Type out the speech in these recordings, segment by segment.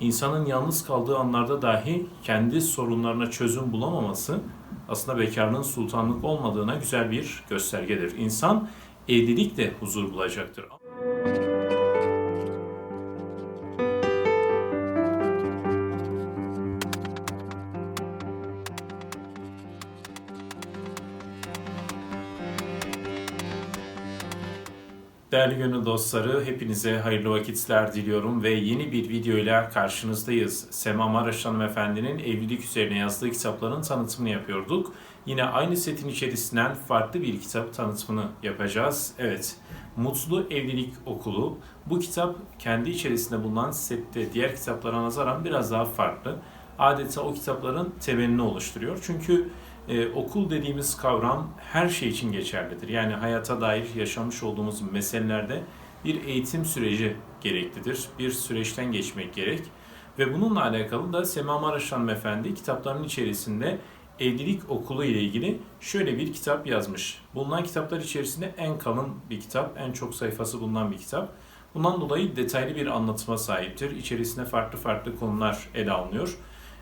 insanın yalnız kaldığı anlarda dahi kendi sorunlarına çözüm bulamaması aslında bekarlığın sultanlık olmadığına güzel bir göstergedir. İnsan evlilikle huzur bulacaktır. Değerli gönül dostları, hepinize hayırlı vakitler diliyorum ve yeni bir videoyla karşınızdayız. Sema Maraş Hanımefendi'nin evlilik üzerine yazdığı kitapların tanıtımını yapıyorduk. Yine aynı setin içerisinden farklı bir kitap tanıtımını yapacağız. Evet, Mutlu Evlilik Okulu. Bu kitap kendi içerisinde bulunan sette diğer kitaplara nazaran biraz daha farklı. Adeta o kitapların temelini oluşturuyor. Çünkü e, okul dediğimiz kavram her şey için geçerlidir. Yani hayata dair yaşamış olduğumuz meselelerde bir eğitim süreci gereklidir. Bir süreçten geçmek gerek. Ve bununla alakalı da Sema Maraş Hanımefendi kitaplarının içerisinde evlilik okulu ile ilgili şöyle bir kitap yazmış. Bulunan kitaplar içerisinde en kalın bir kitap, en çok sayfası bulunan bir kitap. Bundan dolayı detaylı bir anlatıma sahiptir. İçerisinde farklı farklı konular ele alınıyor.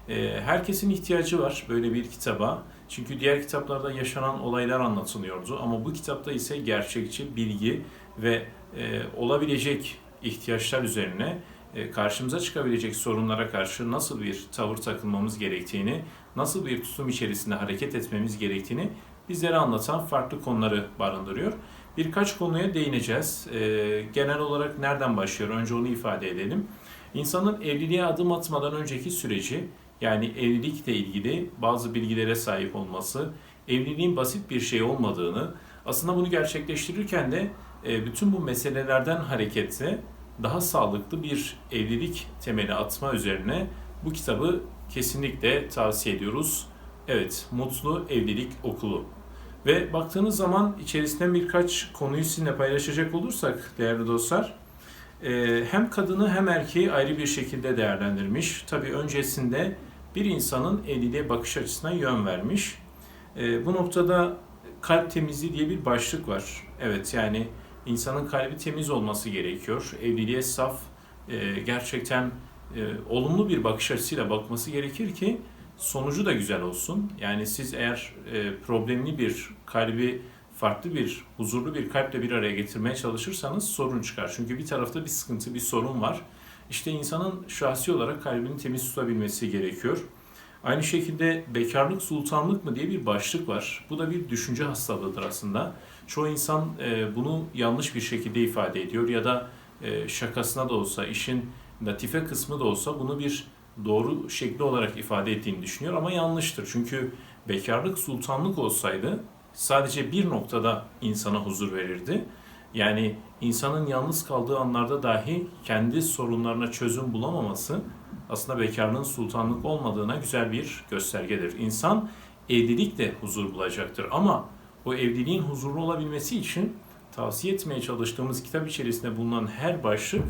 E, herkesin ihtiyacı var böyle bir kitaba. Çünkü diğer kitaplarda yaşanan olaylar anlatılıyordu ama bu kitapta ise gerçekçi bilgi ve e, olabilecek ihtiyaçlar üzerine e, karşımıza çıkabilecek sorunlara karşı nasıl bir tavır takılmamız gerektiğini, nasıl bir tutum içerisinde hareket etmemiz gerektiğini bizlere anlatan farklı konuları barındırıyor. Birkaç konuya değineceğiz. E, genel olarak nereden başlıyor? Önce onu ifade edelim. İnsanın evliliğe adım atmadan önceki süreci yani evlilikle ilgili bazı bilgilere sahip olması, evliliğin basit bir şey olmadığını, aslında bunu gerçekleştirirken de e, bütün bu meselelerden hareketle daha sağlıklı bir evlilik temeli atma üzerine bu kitabı kesinlikle tavsiye ediyoruz. Evet, Mutlu Evlilik Okulu. Ve baktığınız zaman içerisinden birkaç konuyu sizinle paylaşacak olursak değerli dostlar, hem kadını hem erkeği ayrı bir şekilde değerlendirmiş. Tabii öncesinde bir insanın evliliğe bakış açısına yön vermiş. E, bu noktada kalp temizliği diye bir başlık var. Evet yani insanın kalbi temiz olması gerekiyor. Evliliğe saf, e, gerçekten olumlu bir bakış açısıyla bakması gerekir ki sonucu da güzel olsun. Yani siz eğer problemli bir kalbi farklı bir, huzurlu bir kalple bir araya getirmeye çalışırsanız sorun çıkar. Çünkü bir tarafta bir sıkıntı, bir sorun var. İşte insanın şahsi olarak kalbini temiz tutabilmesi gerekiyor. Aynı şekilde bekarlık sultanlık mı diye bir başlık var. Bu da bir düşünce hastalığıdır aslında. Çoğu insan e, bunu yanlış bir şekilde ifade ediyor ya da e, şakasına da olsa, işin latife kısmı da olsa bunu bir doğru şekli olarak ifade ettiğini düşünüyor ama yanlıştır. Çünkü bekarlık sultanlık olsaydı sadece bir noktada insana huzur verirdi. Yani insanın yalnız kaldığı anlarda dahi kendi sorunlarına çözüm bulamaması aslında bekarlığın sultanlık olmadığına güzel bir göstergedir. İnsan evlilikle huzur bulacaktır ama o evliliğin huzurlu olabilmesi için tavsiye etmeye çalıştığımız kitap içerisinde bulunan her başlık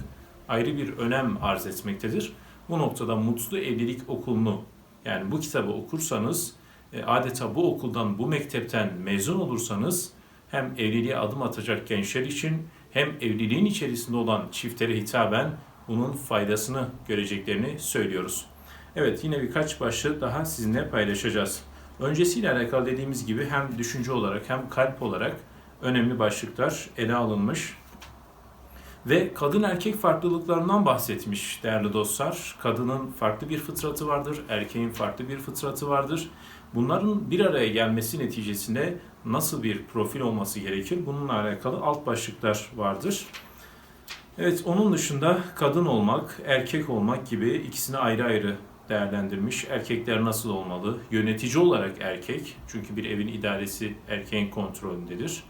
ayrı bir önem arz etmektedir. Bu noktada Mutlu Evlilik Okulu'nu yani bu kitabı okursanız adeta bu okuldan, bu mektepten mezun olursanız hem evliliğe adım atacak gençler için hem evliliğin içerisinde olan çiftlere hitaben bunun faydasını göreceklerini söylüyoruz. Evet yine birkaç başlık daha sizinle paylaşacağız. Öncesiyle alakalı dediğimiz gibi hem düşünce olarak hem kalp olarak önemli başlıklar ele alınmış. Ve kadın erkek farklılıklarından bahsetmiş değerli dostlar. Kadının farklı bir fıtratı vardır, erkeğin farklı bir fıtratı vardır. Bunların bir araya gelmesi neticesinde nasıl bir profil olması gerekir? Bununla alakalı alt başlıklar vardır. Evet, onun dışında kadın olmak, erkek olmak gibi ikisini ayrı ayrı değerlendirmiş. Erkekler nasıl olmalı? Yönetici olarak erkek, çünkü bir evin idaresi erkeğin kontrolündedir.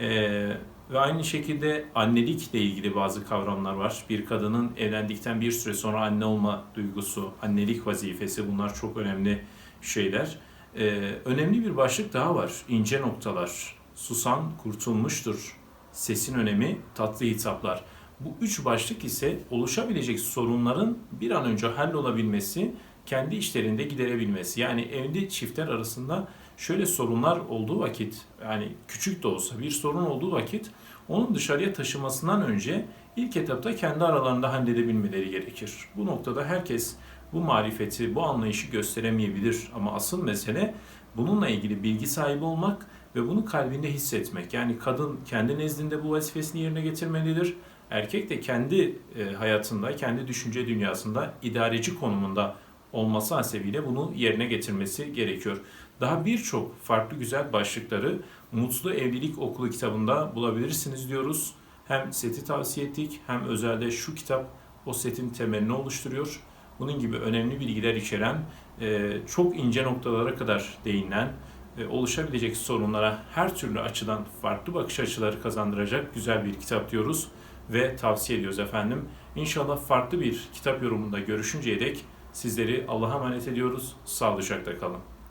Ee, ve aynı şekilde annelikle ilgili bazı kavramlar var. Bir kadının evlendikten bir süre sonra anne olma duygusu, annelik vazifesi bunlar çok önemli şeyler. Ee, önemli bir başlık daha var. İnce noktalar. Susan kurtulmuştur. Sesin önemi, tatlı hitaplar. Bu üç başlık ise oluşabilecek sorunların bir an önce hallolabilmesi, kendi işlerinde giderebilmesi. Yani evli çiftler arasında şöyle sorunlar olduğu vakit, yani küçük de olsa bir sorun olduğu vakit onun dışarıya taşımasından önce ilk etapta kendi aralarında halledebilmeleri gerekir. Bu noktada herkes bu marifeti, bu anlayışı gösteremeyebilir ama asıl mesele bununla ilgili bilgi sahibi olmak ve bunu kalbinde hissetmek. Yani kadın kendi nezdinde bu vazifesini yerine getirmelidir. Erkek de kendi e, hayatında, kendi düşünce dünyasında idareci konumunda olması hasebiyle bunu yerine getirmesi gerekiyor. Daha birçok farklı güzel başlıkları Mutlu Evlilik Okulu kitabında bulabilirsiniz diyoruz. Hem seti tavsiye ettik hem özelde şu kitap o setin temelini oluşturuyor. Bunun gibi önemli bilgiler içeren, e, çok ince noktalara kadar değinilen, e, oluşabilecek sorunlara her türlü açıdan farklı bakış açıları kazandıracak güzel bir kitap diyoruz ve tavsiye ediyoruz efendim. İnşallah farklı bir kitap yorumunda görüşünceye dek sizleri Allah'a emanet ediyoruz. Sağlıcakla kalın.